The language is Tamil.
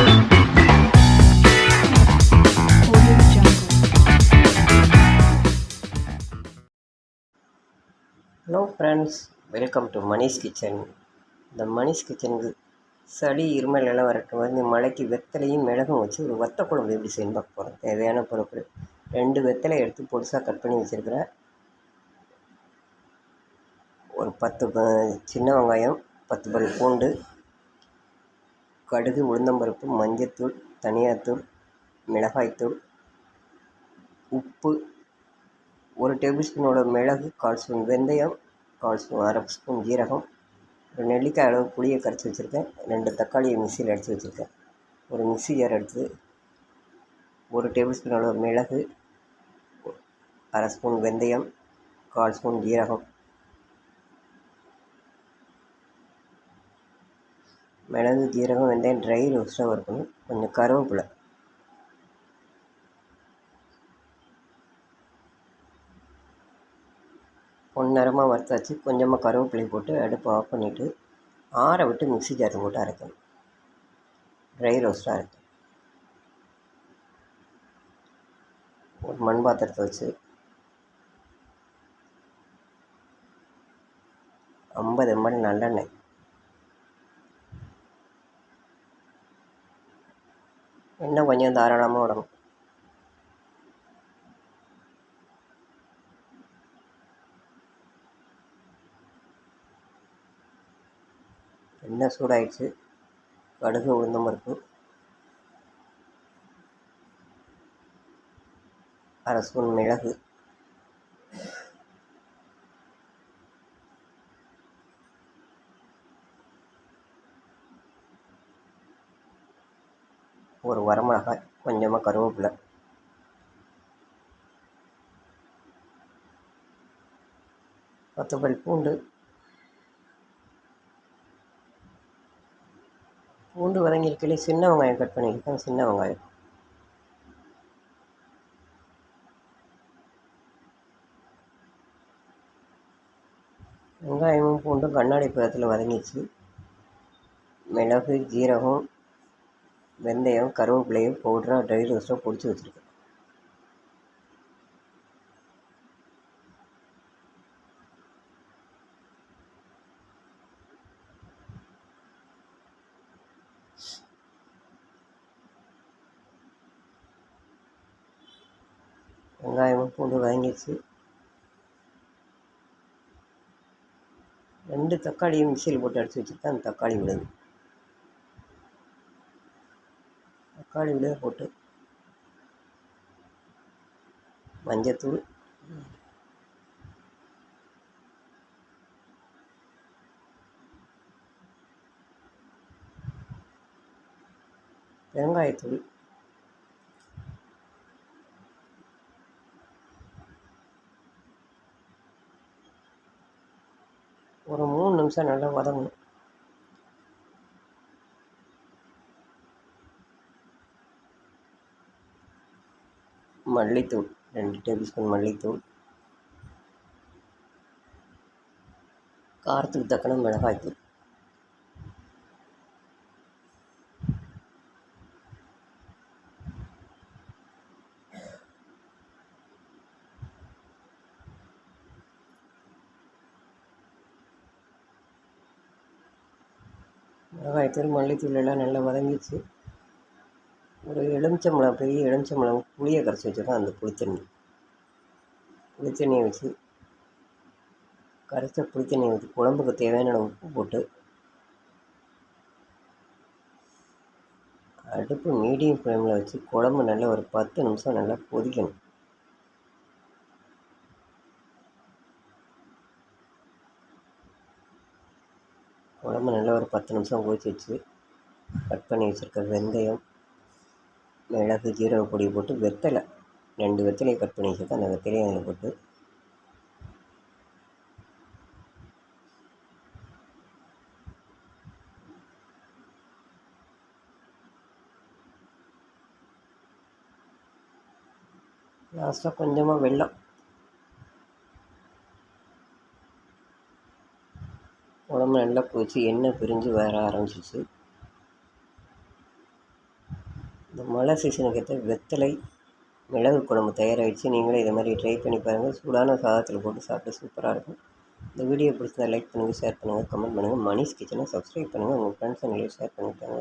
Hello friends welcome to Manish kitchen இந்த மணிஷ் கிச்சனுக்கு சளி இருமல் எல்லாம் வரட்டும் வந்து மழைக்கு வெத்தலையும் மிளகும் வச்சு ஒரு வத்த குழம்பு எப்படி செய்யணும் பார்க்க போகிறோம் தேவையான பொருட்கள். ரெண்டு வெத்தலை எடுத்து பொடிசாக கட் பண்ணி வச்சுருக்கிறேன். ஒரு பத்து சின்ன வெங்காயம் பத்து பல் பூண்டு கடுகு உளுந்தம்பருப்பு மஞ்சத்தூள் தனியாத்தூள் மிளகாய்த்தூள் உப்பு ஒரு டேபிள் ஸ்பூனோட மிளகு கால் ஸ்பூன் வெந்தயம் கால் ஸ்பூன் அரை ஸ்பூன் ஜீரகம் ஒரு நெல்லிக்காய் அளவு புளியை கரைச்சி வச்சுருக்கேன். ரெண்டு தக்காளியை மிக்சியில் அடித்து வச்சுருக்கேன். ஒரு மிக்ஸி ஜார் எடுத்து ஒரு டேபிள் ஸ்பூன் அளவு மிளகு அரை ஸ்பூன் வெந்தயம் கால் ஸ்பூன் ஜீரகம் மிளகு ஜீரகம் வெந்தயம் ட்ரை ரோஸ்ட்டாக இருக்கணும் கொஞ்சம் கருவேப்பிலை. வறுத்து வறுத்தாச்சு. கொஞ்சமாக கருவேப்பிலை போட்டு அடுப்பை ஆஃப் பண்ணிவிட்டு ஆற விட்டு மிக்சி ஜாரில் போட்டு அரைக்கணும். ட்ரை ரோஸ்ட்டாக அரைக்கணும். ஒரு மண் பாத்திரத்தை வச்சு ஐம்பது எம்எல் நல்லெண்ணெய். எண்ணெய் கொஞ்சம் தாராளமாக விடணும். எண்ணெய் சூடாயிடுச்சு. கடுகு உளுந்தம் பருப்பு. அரை ஸ்பூன் மிளகு. ஒரு வரமிளகாய் கொஞ்சமாக கருவேப்பிலை. பத்து பூண்டு. பூண்டு வதங்கியிருக்கலே சின்ன வெங்காயம் கட் பண்ணியிருக்கேன் சின்ன வெங்காயம். வெங்காயமும் பூண்டும் கண்ணாடி பதத்தில் வதங்கிச்சு மிளகு ஜீரகம் வெந்தயம் கருவேப்பிலையும் பவுடராக ட்ரை ரோஸ்ட்டாக பொடிச்சு வச்சுருக்கேன். வெங்காயமும் பூண்டு வாங்கிடுச்சு ரெண்டு தக்காளியும் மிக்சியில் போட்டு அடித்து வச்சுருக்கேன். அந்த தக்காளி விடுது தக்காளி விடுத போட்டு மஞ்சத்தூள். வெங்காயத்தூள் ஒரு மூணு நிமிஷம் நல்லா வதங்கணும். மல்லித்தூள் ரெண்டு டேபிள் ஸ்பூன் மல்லித்தூள் காரத்துக்கு தக்கன மிளகாய்த்தூள். மிளகாய்த்தூள் மல்லித்தூள் எல்லாம் நல்லா வதங்கிச்சு ஒரு எலுமிச்சம்பழம் பெரிய எலுமிச்சம்பழம் புளியை கரைச்சி வச்சுருக்கோம் அந்த புளித்தண்ணி. புளித்தண்ணியை வச்சு கரைச்ச புளித்தண்ணியை ஊற்றி குழம்புக்கு தேவையான உப்பு போட்டு அடுப்பு மீடியம் ஃப்ளேமில் வச்சு குழம்பு நல்லா ஒரு பத்து நிமிஷம் நல்லா கொதிக்கணும். குழம்பு நல்லா ஒரு பத்து நிமிஷம் கொதிச்சு வச்சு கட் பண்ணி வச்சுருக்க வெந்தயம் மிளகு ஜீரக பொடி போட்டு வெத்தலை ரெண்டு வெத்தலையை கட் பண்ணி வச்சுருக்கேன் அந்த வெத்தலையை அதில் போட்டு லாஸ்ட்டாக கொஞ்சமாக வெள்ளம் உடம்பு நல்லா போச்சு எண்ணெய் பிரிஞ்சு வர ஆரம்பிச்சிச்சு இந்த மழை சீசனுக்கு ஏற்ற வெத்தலை மிளகு குழம்பு தயாராகிடுச்சு நீங்களும் இதை மாதிரி ட்ரை பண்ணி பாருங்கள் சூடான சாதத்தில் போட்டு சாப்பிட்டு சூப்பராக இருக்கும். இந்த வீடியோ பிடிச்சதை லைக் பண்ணுங்கள் ஷேர் பண்ணுங்கள் கமெண்ட் பண்ணுங்கள் மணிஷ் கிச்சனை சப்ஸ்கிரைப் பண்ணுங்கள் உங்கள் ஃப்ரெண்ட்ஸ் எங்களையும் ஷேர் பண்ணிட்டாங்க.